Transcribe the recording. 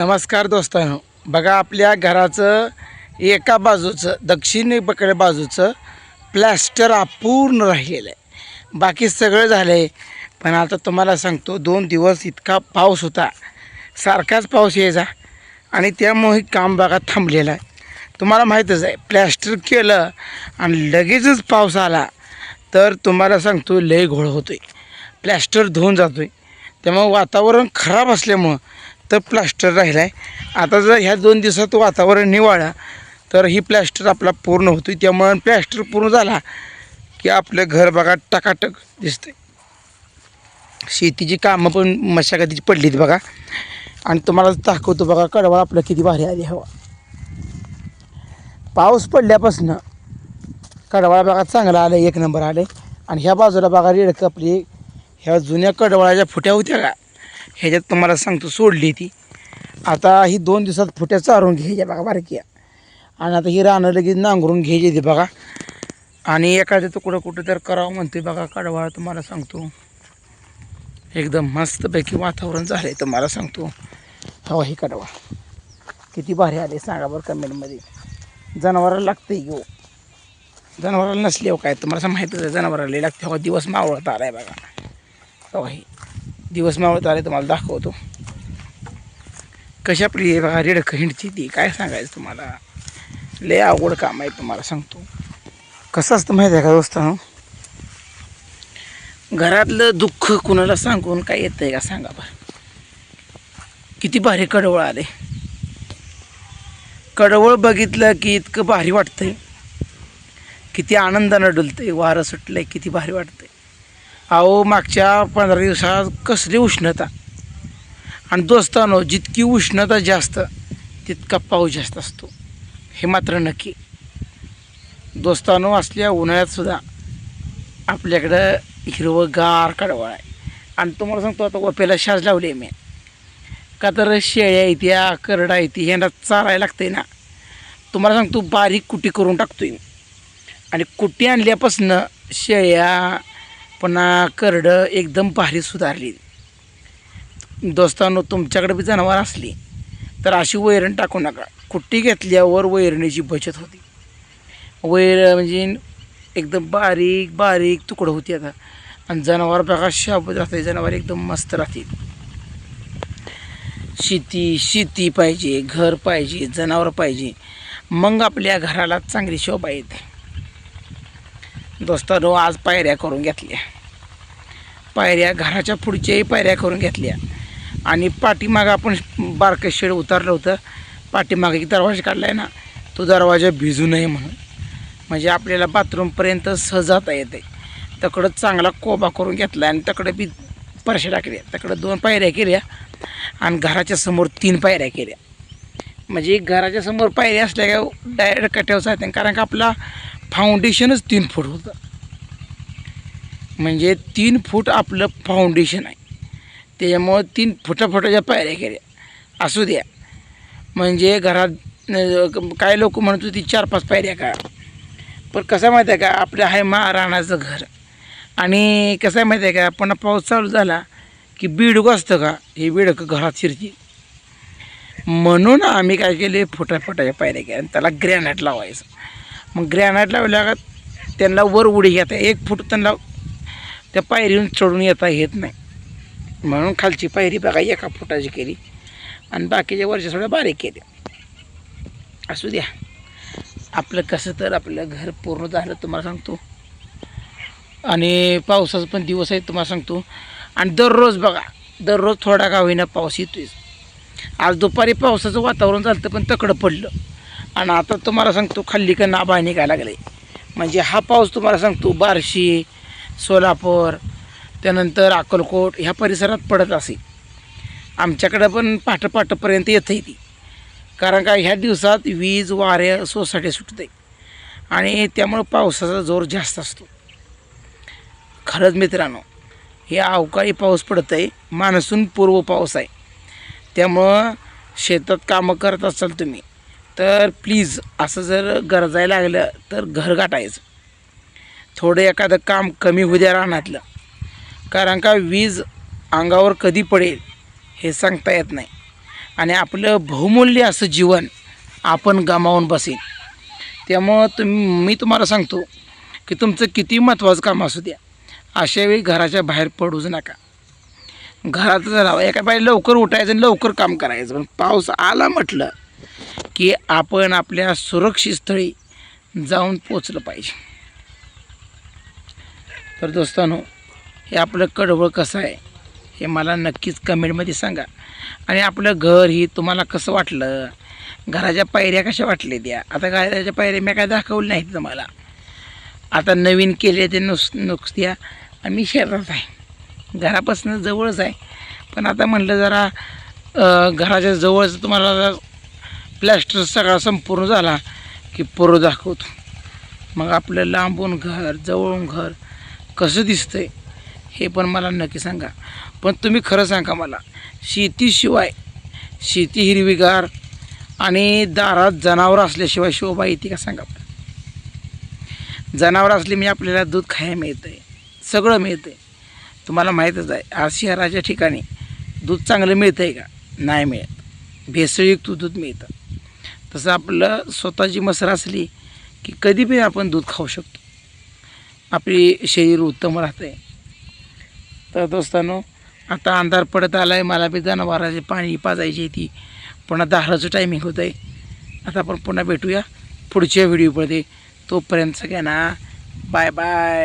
नमस्कार दोस्तांनो. बघा आपल्या घराचं एका बाजूचं दक्षिणेकडे बाजूचं प्लॅस्टर अपूर्ण राहिलेलं आहे. बाकी सगळं झालं आहे पण आता तुम्हाला सांगतो दोन दिवस इतका पाऊस होता. सारखाच पाऊस यायचा. आणि त्यामुळे काम बघा थांबलेलं आहे. तुम्हाला माहीतच आहे प्लॅस्टर केलं आणि लगेचच पाऊस आला. तर तुम्हाला सांगतो लय घोळ होतो आहे प्लॅस्टर धुवून जातो आहे त्यामुळं वातावरण खराब असल्यामुळं तर प्लास्टर राहिला आहे आता जर ह्या दोन दिवसात वातावरण निवाळा तर ही प्लॅस्टर आपला पूर्ण होतो त्यामुळं प्लॅस्टर पूर्ण झाला की आपलं घर बघा टकाटक दिसतंय. शेतीची कामं पण मशागतीची पडलीत बघा. आणि तुम्हाला दाखवतो बघा कडवळ आपलं किती भारी आली हवा. पाऊस पडल्यापासनं कडवाळा बघा चांगला आलं एक नंबर आलं आणि ह्या बाजूला बघा रेडकं आपली ह्या जुन्या कडवाळाच्या फुट्या होत्या का? ह्याच्यात तुम्हाला सांगतो सोडली ती. आता ही दोन दिवसात फुट्या चारून घ्यायच्या बघा बारक्या. आणि आता ही रानं लगेच नांगरून घ्यायची ती बघा. आणि एखादं तुकडं कुठं तर करावं म्हणते बघा कडवा तुम्हाला सांगतो. एकदम मस्तपैकी वातावरण झालं आहे तुम्हाला सांगतो. हवा ही कडवा. किती भारी आले सांगा बरं कमेंटमध्ये. जनावराला लागते घेऊ हो? जनावराला नसले काय? तुम्हाला असं माहीतच आहे जनावराला लागते हवा दिवस मावळत आला आहे बघा. हवा ही. दिवस मावळत आले तुम्हाला दाखवतो. कशा आपली बघा रेडक हिंडची ती. काय सांगायचं तुम्हाला? लय आवड काम आहे तुम्हाला सांगतो. कसं असतं माहिती आहे का दोस्तानो? घरातलं दुःख कुणाला सांगून काय येतं आहे का सांगा बरं. किती भारी कडवळ आले. कडवळ बघितलं की इतकं भारी वाटतंय. किती आनंदानं डुलतंय वारं सुटलंय किती भारी वाटतंय. अहो मागच्या पंधरा दिवसात कसली उष्णता. आणि दोस्तानो जितकी उष्णता जास्त तितका पाऊस जास्त असतो. हे मात्र नक्की. दोस्तानो असल्या उन्हाळ्यातसुद्धा आपल्याकडं हिरवंगार कडवळ आहे. आणि तुम्हाला सांगतो आता वपेला शाज लावली आहे मी. का तर शेळ्या येत्या करडा येते ह्यांना चारायला लागते ना. तुम्हाला सांगतो बारीक कुटी करून टाकतोय आणि कुटी आणल्यापासनं शेळ्या पुन्हा करडं एकदम भारी सुधारली. दोस्तांनो तुमच्याकडे बी जनावर असली तर अशी वैरण टाकू नका. कुट्टी घेतल्यावर वैरणीची बचत होती. वैर म्हणजे एकदम बारीक बारीक तुकडं होती आता. आणि जनावर बघा शाबूत राहते जनावर एकदम मस्त राहतील. शेती शेती पाहिजे घर पाहिजे जनावर पाहिजे. मग आपल्या घराला चांगली शोभा येते. दोस्तानो आज पायऱ्या करून घेतल्या. पायऱ्या घराच्या पुढच्याही पायऱ्या करून घेतल्या. आणि पाठीमागं आपण बारकं शेड उतारलं होतं. पाठीमागे एक दरवाजा काढला आहे ना तो दरवाजा भिजू नये म्हणून. म्हणजे आपल्याला बाथरूमपर्यंत सहज जाता येते तकडं चांगला कोबा करून घेतला आणि तकडं बी परशा टाकल्या. तकडं दोन पायऱ्या केल्या आणि घराच्या समोर तीन पायऱ्या केल्या. म्हणजे घराच्या समोर पायऱ्या असल्या का डायरेक्ट कट्यावचा येते कारण का आपला फाउंडेशनच तीन फूट होतं. म्हणजे तीन फूट आपलं फाउंडेशन आहे. त्याच्यामुळं तीन फुटाफुटाच्या पायऱ्या केल्या. असू द्या. म्हणजे घरात काय लोक म्हणत होती चार पाच पायऱ्या का पण कसं माहीत आहे का? आपलं आहे महाराणाचं घर. आणि कसं आहे माहीत आहे का? पुन्हा पाऊस चालू झाला की बिडकं असतं का? हे बिडकं घरात शिरती. म्हणून आम्ही काय केले? फुटाफुटाच्या पायऱ्या केल्या आणि त्याला ग्रॅनाईट लावायचं. मग ग्रॅनाईट लावल्या का त्यांना वर उडी घेता एक फूट त्यांना त्या पायरीहून चढून येता येत नाही. म्हणून खालची पायरी बघा एका फुटाची केली. आणि बाकीच्या वरच्या थोड्या बारीक केल्या. असू द्या. आपलं कसं तर आपलं घर पूर्ण झालं तुम्हाला सांगतो. आणि पावसाचा पण दिवस आहे तुम्हाला सांगतो. आणि दररोज बघा दररोज थोडा का होईना पाऊस येतोय. आज दुपारी पावसाचं वातावरण झालं पण तकडं पडलं. आणि आता तुम्हाला सांगतो खाल्ली का नाबा निघायला लागले म्हणजे हा पाऊस तुम्हाला सांगतो बार्शी सोलापूर त्यानंतर अक्कलकोट ह्या परिसरात पडत असे आमच्याकडं पण पाठपाठपर्यंत येतं ती. कारण का ह्या दिवसात वीज वाऱ्या सोसाटे सुटते आणि त्यामुळं पावसाचा जोर जास्त असतो. खरंच मित्रांनो हे अवकाळी पाऊस पडत आहे मान्सून पूर्व पाऊस आहे. त्यामुळं शेतात कामं करत असाल तुम्ही तर प्लीज असं जर गरजायला लागलं तर घर गाठायचं. थोडं एखादं काम कमी होऊ द्या रानातलं. कारण का वीज अंगावर कधी पडेल हे सांगता येत नाही. आणि आपलं बहुमूल्य असं जीवन आपण गमावून बसेल त्यामुळं तुम मी तुम्हाला सांगतो की तुमचं किती महत्त्वाचं काम असू द्या. अशावेळी घराच्या बाहेर पडूच नका. घरातच राहावं एका बाहेर लवकर उठायचं आणि लवकर काम करायचं. पण पाऊस आला म्हटलं की आपण आपल्या सुरक्षित स्थळी जाऊन पोचलं पाहिजे. तर दोस्तांनो हे आपलं कडवळ कसं आहे हे मला नक्कीच कमेंटमध्ये सांगा. आणि आपलं घर ही तुम्हाला कसं वाटलं? घराच्या पायऱ्या कशा वाटल्या द्या आता घराच्या पायऱ्या मी काय दाखवल्या नाहीत तुम्हाला. आता नवीन केले ते नुस नुसत्या आम्ही शहरात आहे. घरापासून जवळच आहे. पण आता म्हटलं जरा घराच्या जवळच तुम्हाला प्लॅस्टर सगळा संपूर्ण झाला की पोरं दाखवतो. मग आपलं लांबून घर जवळून घर कसं दिसतंय हे पण मला नक्की सांगा. पण तुम्ही खरं सांगा मला शेतीशिवाय शेती हिरवीगार आणि दारात जनावर असल्याशिवाय शोभा येते का सांगा बरं? जनावर असले म्हणजे आपल्याला दूध खायला मिळतं आहे सगळं मिळतं आहे तुम्हाला माहीतच आहे आज शहराच्या ठिकाणी दूध चांगलं मिळतं आहे का? नाही मिळत. भेसळयुक्त दूध मिळतं. तसं आपलं स्वतःची मसर असली की कधी पण आपण दूध खाऊ शकतो. आपली शरीर उत्तम राहतं आहे तर दोस्तांनो आता अंधार पडत आला आहे मला बी जनावराचे पाणी पाजायची ती. पुन्हा दाराचं टायमिंग होतं आहे आता आपण पुन्हा भेटूया. पुढच्या व्हिडिओमध्ये तोपर्यंत सगळ्यांना बाय बाय